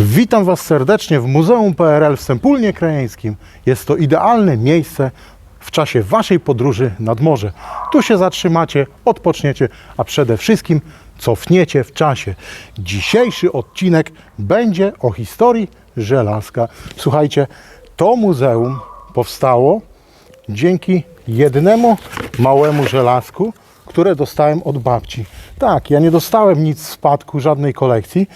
Witam Was serdecznie w Muzeum PRL w Sępólnie Krajeńskim. Jest to idealne miejsce w czasie Waszej podróży nad morze. Tu się zatrzymacie, odpoczniecie, a przede wszystkim cofniecie w czasie. Dzisiejszy odcinek będzie o historii żelazka. Słuchajcie, to muzeum powstało dzięki jednemu małemu żelazku, które dostałem od babci. Tak, ja nie dostałem nic w spadku, żadnej kolekcji,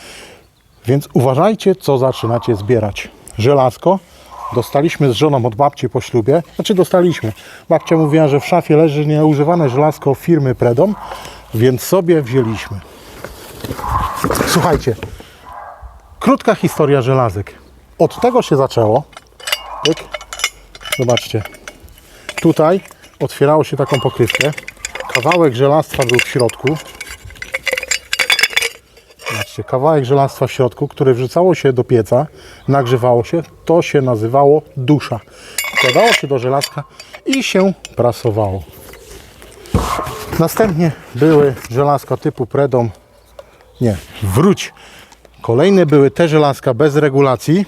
więc uważajcie, co zaczynacie zbierać. Żelazko dostaliśmy z żoną od babci po ślubie. Znaczy dostaliśmy. Babcia mówiła, że w szafie leży nieużywane żelazko firmy Predom, więc sobie wzięliśmy. Słuchajcie, krótka historia żelazek. Od tego się zaczęło. Zobaczcie. Tutaj otwierało się taką pokrywkę. Kawałek żelastwa był w środku. Zobaczcie, kawałek żelastwa w środku, które wrzucało się do pieca, nagrzewało się, to się nazywało dusza. Wkładało się do żelazka i się prasowało. Następnie były żelazka typu Predom. Nie, wróć. Kolejne były te żelazka bez regulacji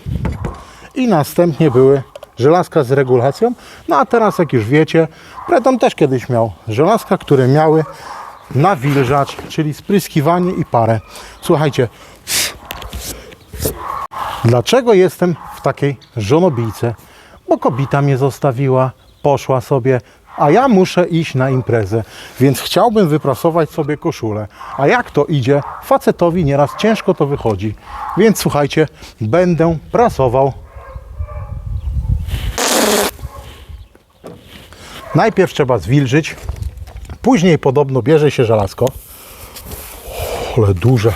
i następnie były żelazka z regulacją. No a teraz, jak już wiecie, Predom też kiedyś miał żelazka, które miały nawilżać, czyli spryskiwanie i parę. Słuchajcie, dlaczego jestem w takiej żonobijce? Bo kobita mnie zostawiła, poszła sobie, a ja muszę iść na imprezę, więc chciałbym wyprasować sobie koszulę. A jak to idzie? Facetowi nieraz ciężko to wychodzi. Więc słuchajcie, będę prasował Najpierw trzeba zwilżyć, później podobno bierze się żelazko. Ale duże.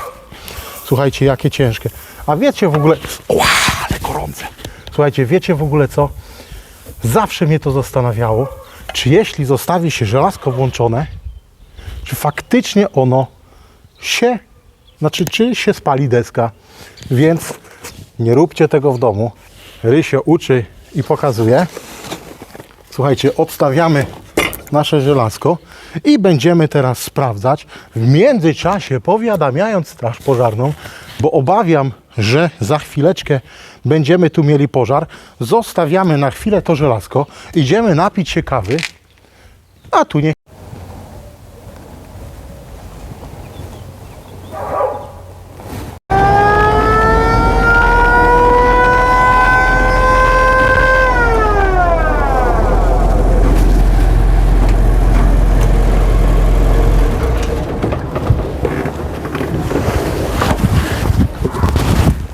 Słuchajcie, jakie ciężkie. A wiecie w ogóle... Ła, ale gorące. Słuchajcie, wiecie w ogóle co? Zawsze mnie to zastanawiało, czy jeśli zostawi się żelazko włączone, czy faktycznie ono się, znaczy czy się spali deska. Więc nie róbcie tego w domu. Rysio uczy i pokazuje. Słuchajcie, odstawiamy nasze żelazko i będziemy teraz sprawdzać, w międzyczasie powiadamiając Straż Pożarną, bo obawiam, że za chwileczkę będziemy tu mieli pożar. Zostawiamy na chwilę to żelazko, idziemy napić się kawy, a tu nie.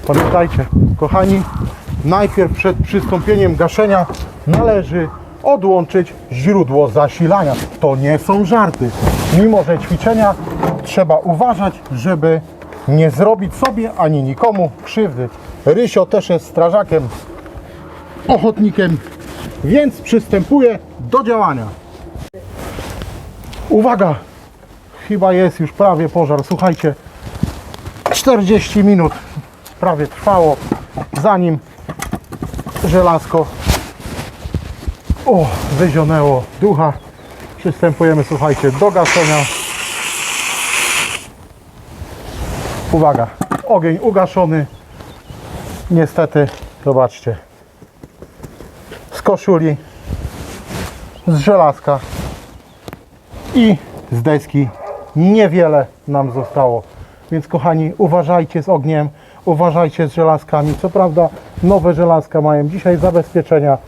Pamiętajcie, kochani, najpierw przed przystąpieniem gaszenia należy odłączyć źródło zasilania. To nie są żarty. Mimo, że ćwiczenia trzeba uważać, żeby nie zrobić sobie ani nikomu krzywdy. Rysio też jest strażakiem, ochotnikiem, więc przystępuje do działania. Uwaga! Chyba jest już prawie pożar. Słuchajcie, 40 minut prawie trwało, zanim żelazko o, wyzionęło ducha. Przystępujemy, słuchajcie, do gaszenia. Uwaga, ogień ugaszony. Niestety, zobaczcie, z koszuli, z żelazka i z deski niewiele nam zostało. Więc kochani, uważajcie z ogniem, uważajcie z żelazkami. Co prawda nowe żelazka mają dzisiaj zabezpieczenia,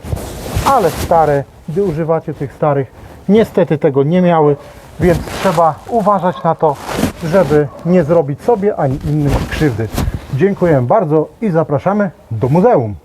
ale stare, gdy używacie tych starych, niestety tego nie miały, więc trzeba uważać na to, żeby nie zrobić sobie ani innym krzywdy. Dziękuję bardzo i zapraszamy do muzeum.